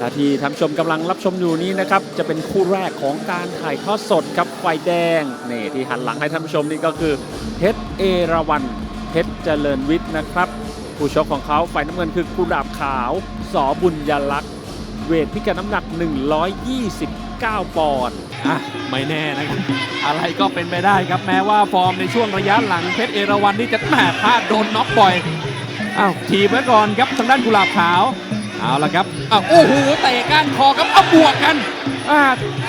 และที่ท่านชมกำลังรับชมอยู่นี้นะครับจะเป็นคู่แรกของการถ่ายทอดสดครับไฟแดงนี่ที่หันหลังให้ท่านผู้ชมนี่ก็คือเพชรเอราวันเพชรเจริญวิทย์นะครับ ผู้ชกของเขาฝ่ายน้ำเงินคือกุหลาบขาวสอบุญยลักษณ์เวทพิกัดน้ำหนัก 129 ปอนด์อะไม่แน่นะครับ อะไรก็เป็นไปได้ครับแม้ว่าฟอร์มในช่วงระยะหลังเพชรเอราวันนี่จะแหมพลาดโดนน็อกบ่อยอ้าวทีบไว้ก่อนครับทางด้านกุหลาบขาว เอาละครับอ้าวโอ้โหเตะก้านคอครับเอาบวกกันอ่า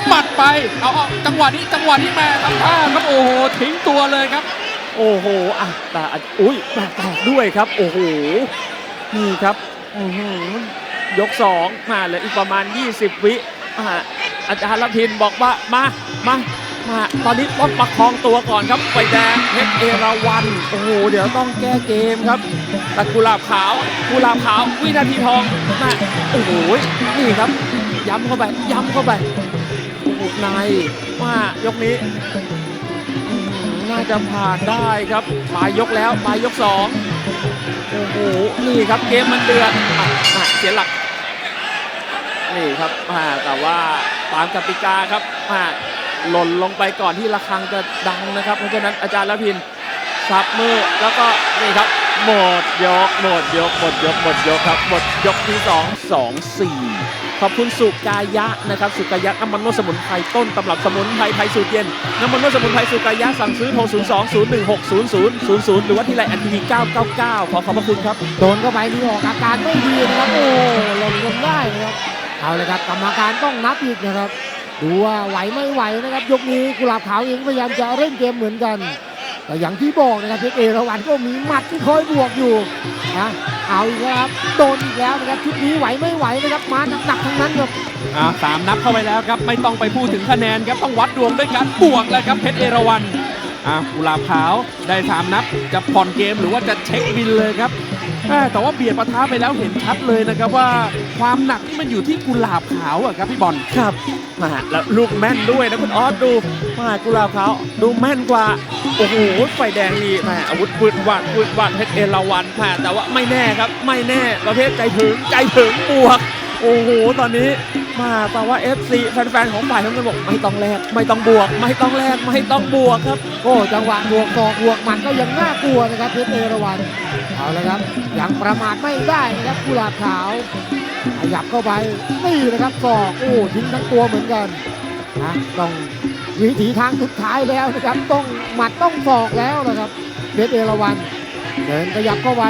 หมัดไปเอาเอาจังหวะนี้จังหวะนี้แม่ทำท่าครับโอ้โหทิ้งตัวเลยครับ โอ้โหอะแต่อะอุ้ยแตกแตกด้วยครับ โอ้โหนี่ครับอื้อหือยกสองมาเหลยอีกประมาณ 20 วิอ่าอาจารย์ละพินบอกว่ามามา มาตอนนี้ต้องประคองตัวก่อนครับไฟแดงเพชรเอราวันโอ้โหเดี๋ยวต้องแก้เกมครับแต่กุหลาบขาวกุหลาบขาววินาทีทองมาโอ้โหนี่ครับ ย้ำเข้าไปย้ำเข้าไปโอ้โหในมายกนี้ น่าจะผ่านได้ครับปลายยกแล้วปลายยกสองโอ้โหนี่ครับเกมมันเดือดเสียหลักนี่ครับอ่าแต่ว่าตามกติกาครับอ่า หล่นลงไปก่อนที่ระฆังจะดังนะครับ เพราะฉะนั้นอาจารย์ละพินซับมือแล้วก็นี่ครับหมดยกหมดยกหมดยกหมดยกครับหมดยกที่2 2 4 ขอบคุณสุกายะนะครับ สุกายะน้ำมันนวดสมุนไพรต้นตำรับสมุนไพรไทยสูตรเย็นน้ำมันนวดสมุนไพรสุกายะสั่งซื้อโทร 0 2 0 1 6 0 0 0 0 หรือว่าที่ไลน์แอนทีวี999 ขอขอบพระคุณครับ โดนเข้าไปนี่ออกอาการไม่ดีนะครับ โอ้หล่นลงได้นะครับ เอาเลยครับกรรมการต้องนับอีกนะครับ ดูว่าไหวไม่ไหวนะครับ ยกนี้กุหลาบขาวเองพยายามจะเร่งเกมเหมือนกัน แต่อย่างที่บอกนะครับเพชรเอราวันก็มีหมัดที่คอยบวกอยู่นะเอาอีกแล้วครับโดนอีกแล้วนะครับชุดนี้ไหวไม่ไหวนะครับมาหนักๆทั้งนั้นครับอ่าสามนับเข้าไปแล้วครับไม่ต้องไปพูดถึงคะแนนครับต้องวัดดวงด้วยการบวกแล้วครับเพชรเอราวันอ่ากุหลาบขาวได้สามนับจะผ่อนเกมหรือว่าจะเช็คบินเลยครับแต่ว่าเบียดปะทะไปแล้วเห็นชัดเลยนะครับว่า ความหนักนี่มันอยู่ที่กุหลาบขาวอะครับพี่บอลครับมาแล้วลูกแม่นด้วยนะคุณออสดูมากุหลาบขาวดูแม่นกว่าโอ้โหไฟแดงนี่แม่อาวุธปืนหวาดปืนหวาดเพชรเอราวันแม่แต่ว่าไม่แน่ครับ ไม่แน่ประเภทใจถึงใจถึงบวก โอ้โห ตอนนี้มาแต่ว่า FC แฟนๆ ของฝ่ายทั้งนั้นบอกไม่ต้องแลกไม่ต้องบวก ไม่ต้องแลกไม่ต้องบวกครับ โอ้จังหวะบวกศอกบวกหมัดก็ยังน่ากลัวนะครับเพชรเอราวันเอาละครับยังประมาทไม่ได้นะครับกุหลาบขาวขยับเข้าไปนี่นะครับศอกโอ้ทิ้งทั้งตัวเหมือนกันนะต้องวิถีทางสุดท้ายแล้วนะครับต้องหมัดต้องศอกแล้วนะครับเพชรเอราวันเดินขยับเข้าไป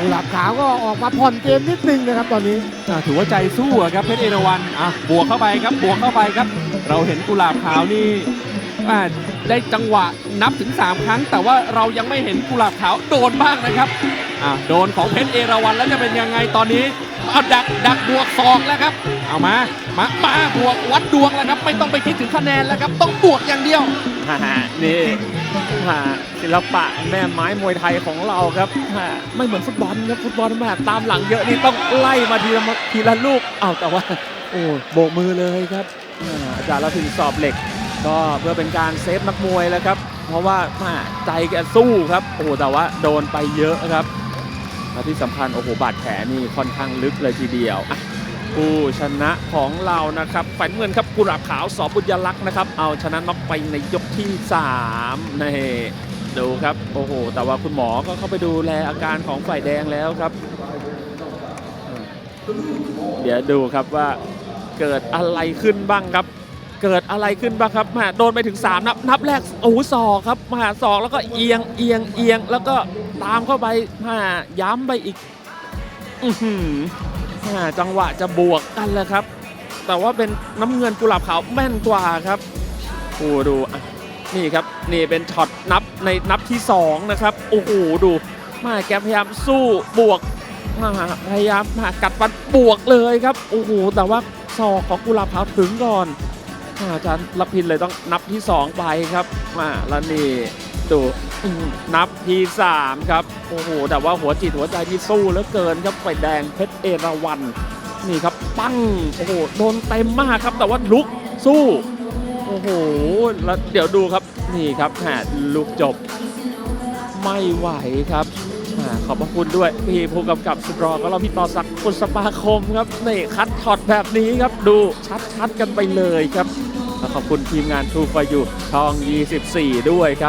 กุหลาบขาวก็ออกมาผ่อนเกมนิดนึงนะครับตอนนี้ อ่าถือว่าใจสู้อะครับเพชรเอราวันอะบวกเข้าไปครับบวกเข้าไปครับ เราเห็นกุหลาบขาวนี่อ่าได้จังหวะนับถึง 3 ครั้ง แต่ว่าเรายังไม่เห็นกุหลาบขาวโดนบ้างนะครับอ่าโดนของเพชรเอราวันแล้วจะเป็นยังไงตอนนี้เอาดักดักบวกศอกแล้วครับ เอามามามาบวกวัดดวงแล้วครับ ไม่ต้องไปคิดถึงคะแนนแล้วครับ ต้องบวกอย่างเดียว นี่ศิลปะแม่ไม้มวยไทยของเราครับไม่เหมือนฟุตบอลครับฟุตบอลแม่ตามหลังเยอะนี่ต้องไล่มาทีละทีละลูกอ้าวแต่ว่าโอ้โบกมือเลยครับอาจารย์ละพินสอบเหล็ก ก็เพื่อเป็นการเซฟนักมวยแล้วครับ เพราะว่าใจแกสู้ครับโอ้แต่ว่าโดนไปเยอะครับและที่สำคัญโอ้โหบาดแผลนี่ค่อนข้างลึกเลยทีเดียวอ ผู้ชนะของเรานะครับฝ่ายน้ำเงินครับกุหลาบขาวสอบุญยลักษณ์นะครับ เอาชนะน็อกไปในยกที่3นี่ดูครับ โอ้โห แต่ว่าคุณหมอก็เข้าไปดูแลอาการของฝ่ายแดงแล้วครับ เดี๋ยวดูครับว่าเกิดอะไรขึ้นบ้างครับ เกิดอะไรขึ้นบ้างครับมาโดนไปถึง 3 นับ นับแรก โอ้โหศอกครับมาศอกแล้วก็เอียงเอียงเอียงแล้วก็ตามเข้าไปมาย้ำไปอีก อื จังหวะจะบวกกันแล้วครับ แต่ว่าเป็นน้ำเงินกุหลาบขาวแม่นกว่าครับโอ้ดูนี่ครับนี่เป็นช็อตนับในนับที่ 2 นะครับ โอ้โหดูมาแกพยายามสู้บวกมาพยายามมากัดฟันบวกเลยครับโอ้โหแต่ว่าศอกของกุหลาบขาวถึงก่อนอาอาจารย์รับพินเลยต้องนับที่ 2 ไปครับมาแล้วนี่ ดูนับที่3ครับ โอ้โห แต่ว่าหัวจิตหัวใจที่สู้เหลือเกินครับไฟแดงเพชรเอราวัน นี่ครับ ปั้ง โอ้โห โดนเต็มมากครับ แต่ว่าลุกสู้ โอ้โห แล้วเดี๋ยวดูครับ นี่ครับแหมลุกจบ ไม่ไหวครับขอบพระคุณด้วย พี่ผู้กำกับสุดรอก็เราพี่ต่อศักดิ์กุลสปาคมครับนี่คัดช็อตแบบนี้ครับ ดูชัดๆกันไปเลยครับแล้วขอบคุณทีมงาน True for You ช่อง 24 ด้วยครับ